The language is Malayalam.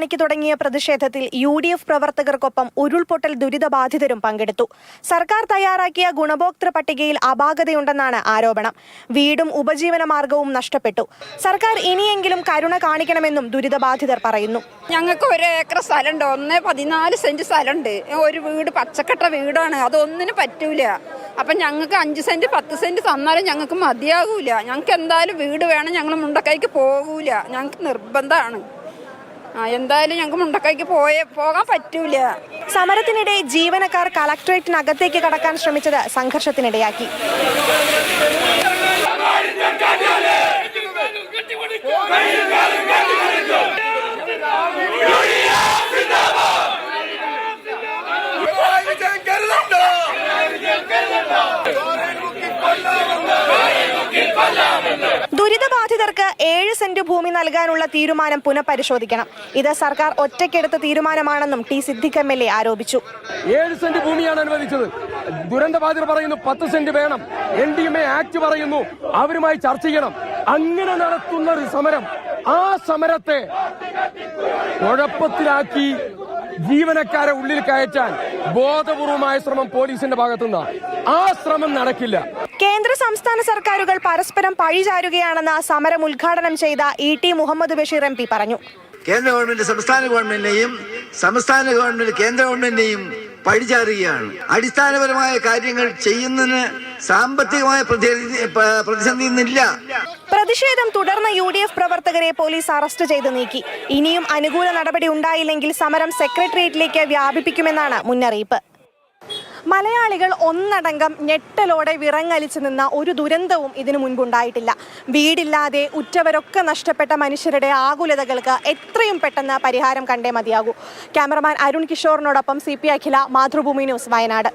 മണിക്ക് തുടങ്ങിയ പ്രതിഷേധത്തിൽ യു ഡി എഫ് പ്രവർത്തകർക്കൊപ്പം ഉരുൾപൊട്ടൽ ദുരിതബാധിതരും പങ്കെടുത്തു. സർക്കാർ തയ്യാറാക്കിയ ഗുണഭോക്തൃ പട്ടികയിൽ അപാകതയുണ്ടെന്നാണ് ആരോപണം. വീടും ഉപജീവന മാർഗവും നഷ്ടപ്പെട്ടു. സർക്കാർ ഇനിയെങ്കിലും കരുണ കാണിക്കണമെന്നും ദുരിതബാധിതർ പറയുന്നു. ഞങ്ങൾക്ക് ഒരു ഏക്കർ സ്ഥലമുണ്ട്. ഒന്ന് പതിനാല് സെന്റ് സ്ഥലമുണ്ട്. ഒരു വീട് പച്ചക്കട്ട വീടാണ്. അതൊന്നിനും പറ്റൂല. അപ്പം ഞങ്ങൾക്ക് അഞ്ച് സെന്റ് പത്ത് സെന്റ് തന്നാലും ഞങ്ങൾക്ക് മതിയാകൂല ഞങ്ങൾക്ക് എന്തായാലും വീട് വേണം. ഞങ്ങൾ മുണ്ടക്കൈക്ക് പോകൂല ഞങ്ങൾക്ക് നിർബന്ധമാണ്. ആ എന്തായാലും ഞങ്ങൾക്ക് മുണ്ടക്കൈക്ക് പോയേ പോകാൻ പറ്റൂല. സമരത്തിനിടെ ജീവനക്കാർ കളക്ടറേറ്റിനകത്തേക്ക് കടക്കാൻ ശ്രമിച്ചത് സംഘർഷത്തിനിടയാക്കി. ദുരിതബാധിതർക്ക് ഏഴ് സെന്റ് ഭൂമി നൽകാനുള്ള തീരുമാനം പുനഃപരിശോധിക്കണം. ഇത് സർക്കാർ ഒറ്റയ്ക്കെടുത്ത തീരുമാനമാണെന്നും T Siddique M L A ആരോപിച്ചു. ഏഴ് സെന്റ് ഭൂമിയാണ് അനുവദിച്ചത്. ദുരന്തബാധിതർ പറയുന്നു പത്ത് സെന്റ് വേണം. N D M A act പറയുന്നു അവരുമായി ചർച്ച ചെയ്യണം. അങ്ങനെ നടത്തുന്ന ഒരു സമരം ആ സമരത്തെ കുഴപ്പത്തിലാക്കി ജീവനക്കാരെ ഉള്ളിൽ കയറ്റാൻ ബോധപൂർവമായ ശ്രമം പോലീസിന്റെ ഭാഗത്തുനിന്ന്. ആ ശ്രമം നടക്കില്ല. കേന്ദ്ര സംസ്ഥാന സർക്കാരുകൾ പരസ്പരം പഴിചാരുകയാണെന്ന് സമരം ഉദ്ഘാടനം ചെയ്ത E T Muhammad Basheer M P പറഞ്ഞു. കേന്ദ്ര ഗവൺമെന്റ് സംസ്ഥാന ഗവൺമെന്റിനെയും സംസ്ഥാന ഗവൺമെന്റ് കേന്ദ്ര ഗവൺമെന്റിനെയും പഴിചാരുകയാണ്. അടിസ്ഥാനപരമായ കാര്യങ്ങൾ ചെയ്യുന്നതിന് സാമ്പത്തികമായ പ്രതിസന്ധി ഇന്നില്ല പ്രതിഷേധം തുടർന്ന യു ഡി എഫ് പ്രവർത്തകരെ പോലീസ് അറസ്റ്റ് ചെയ്ത് നീക്കി. ഇനിയും അനുകൂല നടപടി ഉണ്ടായില്ലെങ്കിൽ സമരം സെക്രട്ടേറിയറ്റിലേക്ക് വ്യാപിപ്പിക്കുമെന്നാണ് മുന്നറിയിപ്പ്. മലയാളികൾ ഒന്നടങ്കം ഞെട്ടലോടെ വിറങ്ങലിച്ചു നിന്ന ഒരു ദുരന്തവും ഇതിനു മുൻപുണ്ടായിട്ടില്ല. വീടില്ലാതെ ഉറ്റവരൊക്കെ നഷ്ടപ്പെട്ട മനുഷ്യരുടെ ആകുലതകൾക്ക് എത്രയും പെട്ടെന്ന് പരിഹാരം കണ്ടേ മതിയാകൂ. Cameraman Arun കിഷോറിനോടൊപ്പം C P Akhila Mathrubhumi news Wayanad.